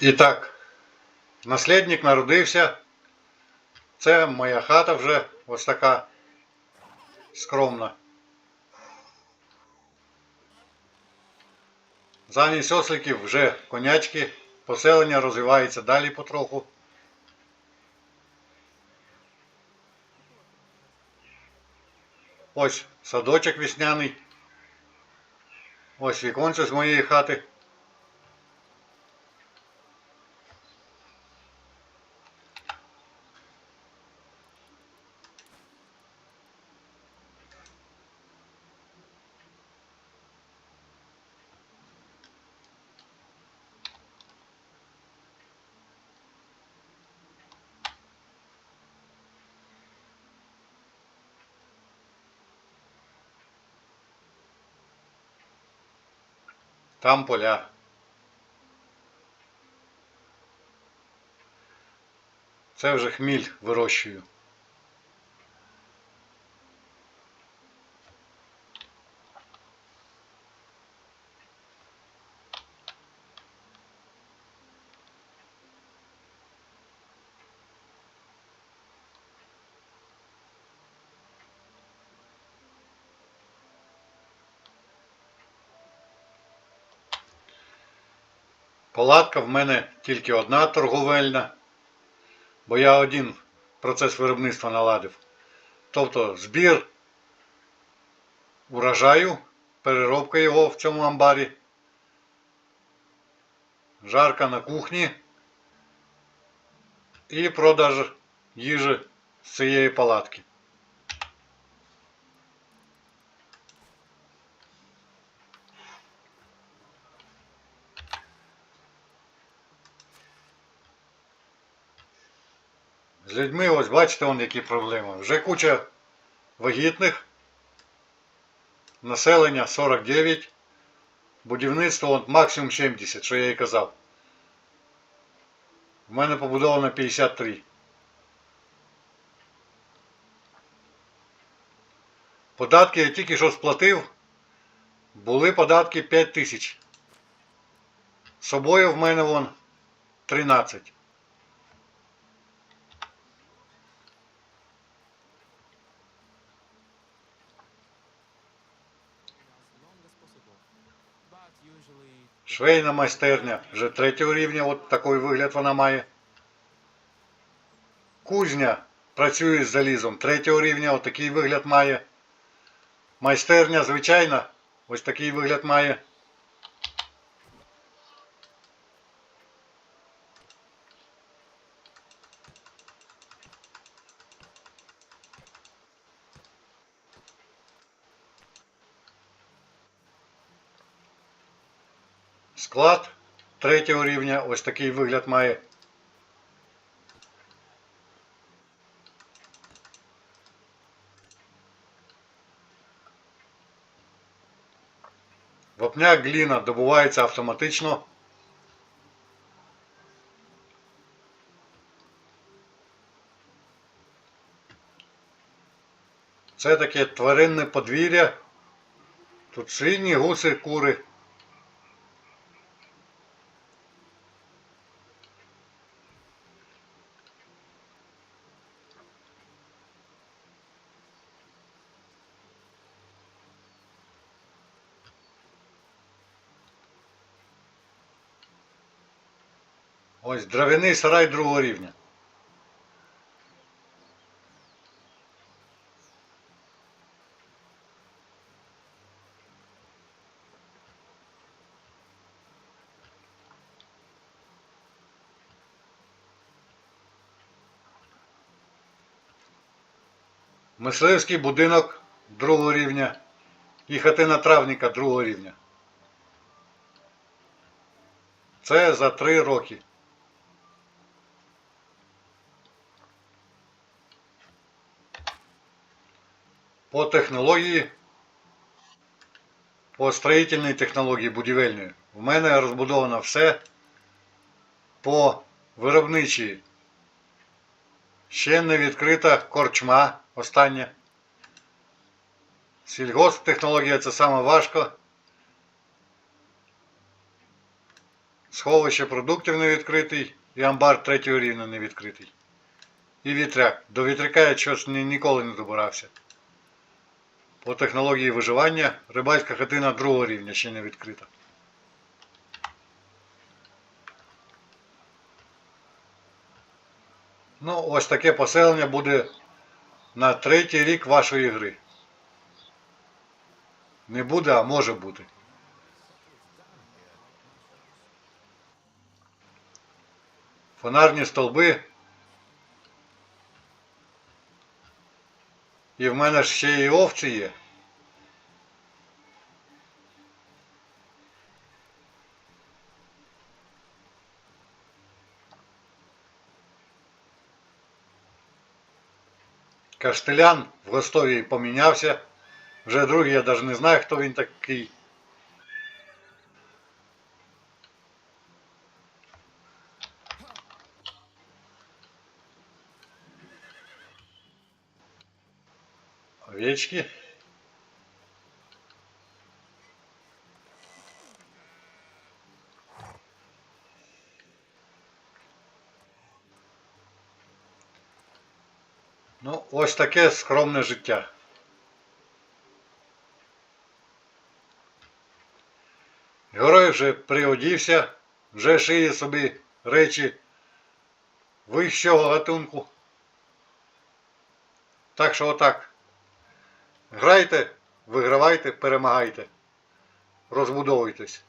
І так, наслідник народився. Це моя хата вже ось така скромна. Замість осликів вже конячки, поселення розвивається далі потроху. Ось садочок весняний. Ось віконце з моєї хати. Там поля. Це вже хміль вирощую. Палатка в мене тільки одна торговельна, бо я один процес виробництва наладив. Тобто збір урожаю, переробка його в цьому амбарі, жарка на кухні і продаж їжі з цієї палатки. З людьми, ось бачите, вон які проблеми. Вже куча вагітних, населення 49, будівництво от, максимум 70, що я і казав. У мене побудовано 53. Податки я тільки що сплатив. Були податки 5 тисяч. Собою в мене вон 13. Швейна майстерня вже третього рівня, от такий вигляд вона має. Кузня працює з залізом третього рівня, такий вигляд має. Майстерня звичайна, ось такий вигляд має. Склад третього рівня, ось такий вигляд має. Вапняк гліна добувається автоматично. Це таке тваринне подвір'я. Тут свині, гуси, кури. Ось дровяний сарай другого рівня. Мисливський будинок другого рівня і хатина травника другого рівня. Це за три роки. По технології, по строїтельній технології будівельної, у мене розбудовано все по виробничій. Ще не відкрита корчма остання. Сільгосптехнологія це саме важко. Сховище продуктів не відкритий і амбар третього рівня не відкритий. І вітряк. До вітряка я щось ні- ніколи не добирався. По технології виживання рибальська хатина другого рівня ще не відкрита. Ну, ось таке поселення буде на третій рік вашої гри. Не буде, а може бути. Фонарні столби. І в мене ж ще і овці є. Каштелян в Гостові помінявся. Вже другий, я навіть не знаю, хто він такий. Овечки. Ну, ось таке скромне життя. Герой вже приодівся, вже шиє собі речі вищого гатунку. Так що отак. Грайте, вигравайте, перемагайте. Розбудовуйтесь.